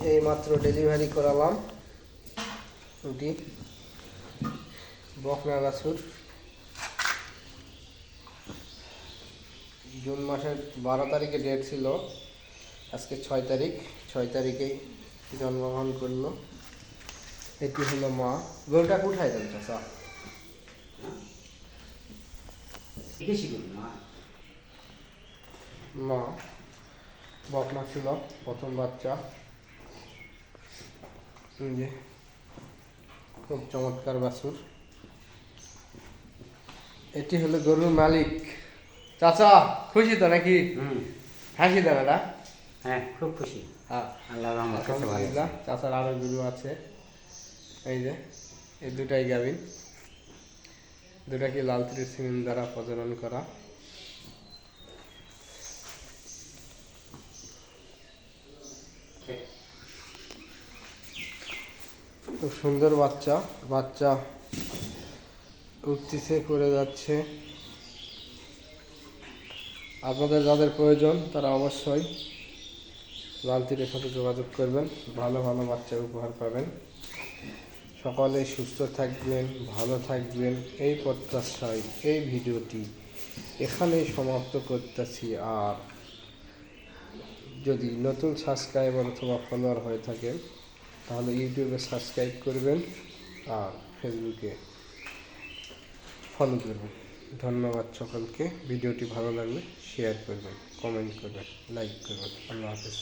এই মাত্র ডেলিভারি করালাম। রুটি বকনা গাছুর। জুন মাসের বারো তারিখে ডেট ছিল। আজকে ছয় তারিখ। ছয় তারিখেই জন্মগ্রহণ করল। এটি হলো মা। গরুটা কোথায় দেন চাষা মা। বকনা ছিল প্রথম বাচ্চা। যে খুব চমৎকার বাছুর। এটি হলো গরুর মালিক। চাচা খুশি তো নাকি? হুম। হাসি দেন এটা হ্যাঁ খুব খুশি। হ্যাঁ। আলহামদুলিল্লাহ চাচার আরও গরু আছে। এই যে এই দুটাই গাভিন। দুটাকে লাল ত্রিশ সিমেন্ট দ্বারা প্রজনন করা। খুব সুন্দর বাচ্চা। বাচ্চা উঠতেছে, করে যাচ্ছে। আপনাদের যাদের প্রয়োজন, তারা অবশ্যই লালতিরের সাথে যোগাযোগ করবেন। ভালো ভালো বাচ্চা উপহার পাবেন। সকলে সুস্থ থাকবেন, ভালো থাকবেন। এই প্রত্যাশায় এই ভিডিওটি এখানেই সমাপ্ত করতেছি। আর যদি নতুন সাবস্ক্রাইবার অথবা ফলোয়ার হয়ে থাকেন তাহলে ইউটিউবে সাবস্ক্রাইব করবেন আর ফেসবুকে ফলো করবেন। ধন্যবাদ সকলকে। ভিডিওটি ভালো লাগলে শেয়ার করবেন কমেন্ট করবেন লাইক করবেন। আল্লাহ হাফিজ।